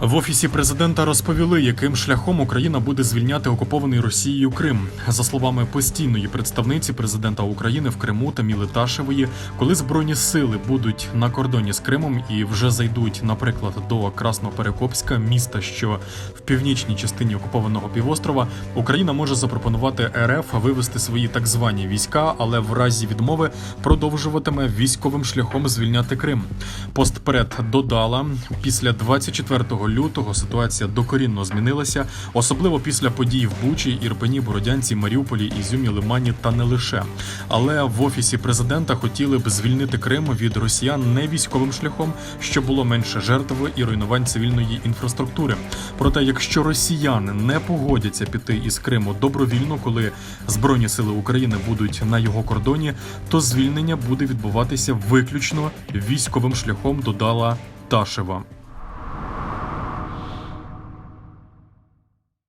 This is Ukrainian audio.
В офісі президента розповіли, яким шляхом Україна буде звільняти окупований Росією Крим. За словами постійної представниці президента України в Криму Таміли Ташевої, коли збройні сили будуть на кордоні з Кримом і вже зайдуть, наприклад, до Красноперекопська, міста, що в північній частині окупованого півострова, Україна може запропонувати РФ вивести свої так звані війська, але в разі відмови продовжуватиме військовим шляхом звільняти Крим. Постперед додала після 24 лютого ситуація докорінно змінилася, особливо після подій в Бучі, Ірпені, Бородянці, Маріуполі, Ізюмі, Лимані та не лише. Але в офісі президента хотіли б звільнити Крим від росіян не військовим шляхом, що було менше жертв і руйнувань цивільної інфраструктури. Проте, якщо росіяни не погодяться піти із Криму добровільно, коли збройні сили України будуть на його кордоні, то звільнення буде відбуватися виключно військовим шляхом, додала Ташева.